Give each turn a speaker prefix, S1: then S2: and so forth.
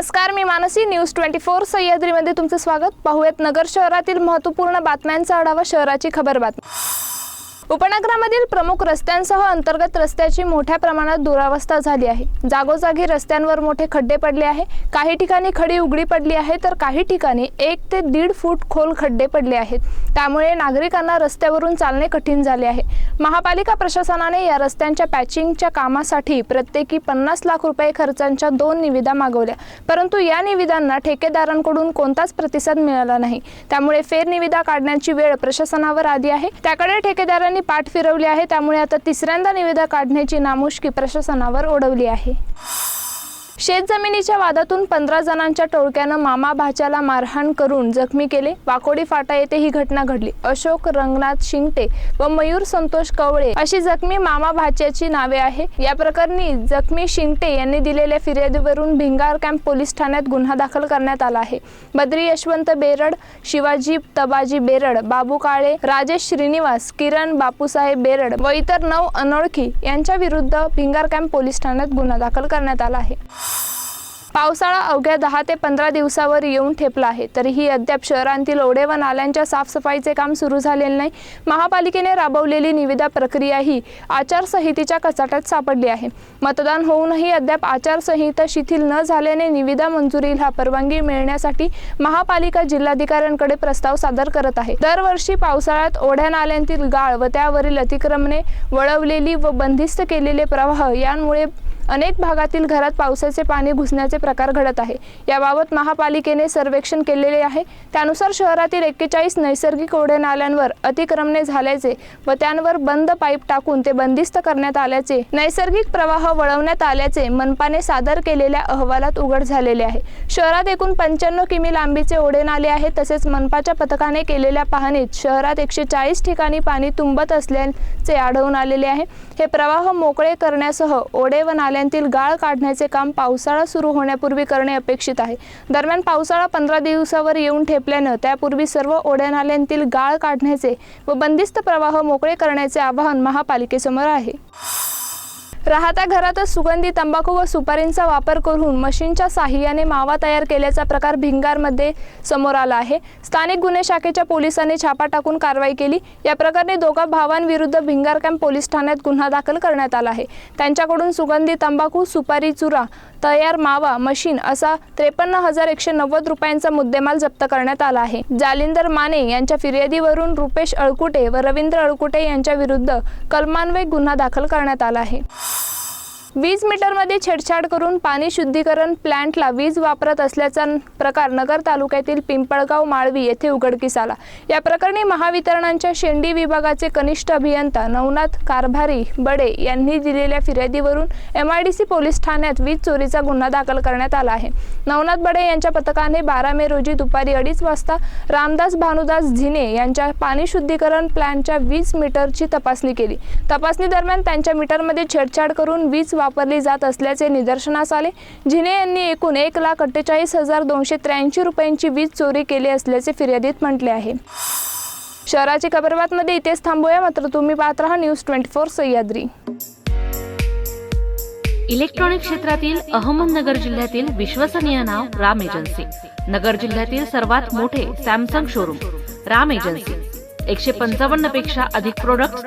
S1: नमस्कार मी Mansi. News twenty four सह्याद्रीमध्ये तुमचं स्वागत. पाहूयात नगर शहरातील महत्त्वपूर्ण बातम्यांचा आढावा शहराची खबर बातमी. उपनगरामधील प्रमुख रस्त्यांसह अंतर्गत रस्त्याची मोठ्या प्रमाणात दुरावस्था झाली आहे. जागोजागी रस्त्यांवर मोठे खड्डे पडले आहे. काही ठिकाणी खडी उघडी पडली आहे तर काही ठिकाणी एक ते दीड फूट खोल खड्डे पडले आहेत. त्यामुळे नागरिकांना रस्त्यावरून चालणे कठीण झाले आहे. महापालिका प्रशासनाने या रस्त्यांच्या पॅचिंगच्या कामासाठी प्रत्येकी पन्नास लाख रुपये खर्चांच्या दोन निविदा मागवल्या. परंतु या निविदांना ठेकेदारांकडून कोणताच प्रतिसाद मिळाला नाही. त्यामुळे फेरनिविदा काढण्याची वेळ प्रशासनावर आली आहे. त्याकडे ठेकेदारांनी पाठ फिरवली आहे त्यामुळे आता तिसऱ्यांदा निविदा काढण्याची नामुष्की प्रशासनावर ओढवली आहे. शेतजमिनीच्या वादातून पंधरा जणांच्या टोळक्यानं मामा भाच्याला मारहाण करून जखमी केले. वाकोडी फाटा येथे ही घटना घडली. अशोक रंगनाथ शिंगटे व मयूर संतोष कवळे अशी जखमी मामा भाच्याची नावे आहे. या प्रकरणी जखमी शिंगटे यांनी दिलेल्या फिर्यादीवरून भिंगार कॅम्प पोलीस ठाण्यात गुन्हा दाखल करण्यात आला आहे. बद्री यशवंत बेरड शिवाजी तबाजी बेरड बाबू काळे राजेश श्रीनिवास किरण बापूसाहेब बेरड व इतर नऊ अनोळखी यांच्या विरुद्ध भिंगार कॅम्प पोलीस ठाण्यात गुन्हा दाखल करण्यात आला आहे. पावसाळा अवघ्या दहा ते पंधरा दिवसावर येऊन ठेपला आहे. तरीही अद्याप शहरांतील ओढे व नाल्यांच्या साफसफाईचे काम सुरू झालेले नाही. महापालिकेने राबवलेली निविदा प्रक्रिया ही आचारसंहितेच्या कचाट्यात सापडली आहे. मतदान होऊनही अद्याप आचारसंहिता शिथिल न झाल्याने निविदा मंजुरीला परवानगी मिळण्यासाठी महापालिका जिल्हाधिकाऱ्यांकडे प्रस्ताव सादर करत आहे. दरवर्षी पावसाळ्यात ओढ्या नाल्यांतील गाळ व त्यावरील अतिक्रमणे वळवलेली व बंदिस्त केलेले प्रवाह यांमुळे अनेक भागातील घरात पावसाचे पाणी घुसण्याचे प्रकार घडत आहे. याबाबत महापालिकेने सर्वेक्षण केलेले आहे. त्यानुसार शहरातील एक्केचाळीस नैसर्गिक ओढे नाल्यांवर अतिक्रमणे झाल्याचे व त्यांवर बंद पाईप टाकून ते बंदिस्त करण्यात आल्याचे नैसर्गिक प्रवाह वळवण्यात आल्याचे मनपाने सादर केलेल्या अहवालात उघड झालेले आहे. शहरात एकूण पंच्याण्णव किमी लांबीचे ओढे नाले आहेत तसेच मनपाच्या पथकाने केलेल्या पाहणीत शहरात एकशे चाळीस ठिकाणी पाणी तुंबत असल्याचे आढळून आलेले आहे. हे प्रवाह मोकळे करण्यासह ओढे व नाल्यांतील गाळ काढण्याचे काम पावसाळा सुरू होण्यापूर्वी करणे अपेक्षित आहे. दरम्यान पावसाळा पंधरा दिवसावर येऊन ठेपल्यानं त्यापूर्वी सर्व ओढ्या नाल्यांतील गाळ काढण्याचे व बंदिस्त प्रवाह मोकळे करण्याचे आवाहन महापालिकेसमोर आहे. राहत्या घरातच सुगंधी तंबाखू व सुपारींचा वापर करून मशीनच्या साह्याने मावा तयार केल्याचा प्रकार भिंगारमध्ये समोर आला आहे. स्थानिक गुन्हे शाखेच्या पोलिसांनी छापा टाकून कारवाई केली. या प्रकरणी दोघा भावांविरुद्ध भिंगार कॅम्प पोलीस ठाण्यात गुन्हा दाखल करण्यात आला आहे. त्यांच्याकडून सुगंधी तंबाखू सुपारी चुरा तयार मावा मशीन असा त्रेपन्न हजार एकशे नव्वद रुपयांचा मुद्देमाल जप्त करण्यात आला आहे. जालिंदर माने यांच्या फिर्यादीवरून रुपेश अळकुटे व रवींद्र अळकुटे यांच्या विरुद्ध कलमान्वये गुन्हा दाखल करण्यात आला आहे. वीज मीटरमध्ये छेडछाड करून पाणी शुद्धीकरण प्लॅन्टला वीज वापरत असल्याचा प्रकार नगर तालुक्यातील पिंपळगाव माळवी येथे उघडकीस आला. या प्रकरणी महावितरणांच्या शेंडी विभागाचे कनिष्ठ अभियंता नवनाथ कारभारी बडे यांनी दिलेल्या फिर्यादीवरून M I D C police ठाण्यात वीज चोरीचा गुन्हा दाखल करण्यात आला आहे. नवनाथ बडे यांच्या पथकाने बारा मे रोजी दुपारी अडीच वाजता रामदास भानुदास झिने यांच्या पाणी शुद्धीकरण प्लॅन्टच्या वीज मीटरची तपासणी केली. तपासणी दरम्यान त्यांच्या मीटरमध्ये छेडछाड करून वीज वापरली जात असल्याचे निदर्शनास आले. झिने यांनी एकूण एक लाख अठ्ठेचाळीस हजार दोनशे त्र्याऐंशी रुपयांची वीज चोरी केली असल्याचे फिर्यादीत म्हटले आहे. शहराची खबरबातमध्ये इथेच थांबूया. मात्र तुम्ही पाहत राहा news twenty four Sahyadri.
S2: Electronic क्षेत्रातील अहमदनगर जिल्ह्यातील विश्वसनीय नाव राम एजन्सी. नगर जिल्ह्यातील सर्वात मोठे सॅमसंग शोरूम राम एजन्सी. एकशे पंचावन्नपेक्षा अधिक प्रोडक्ट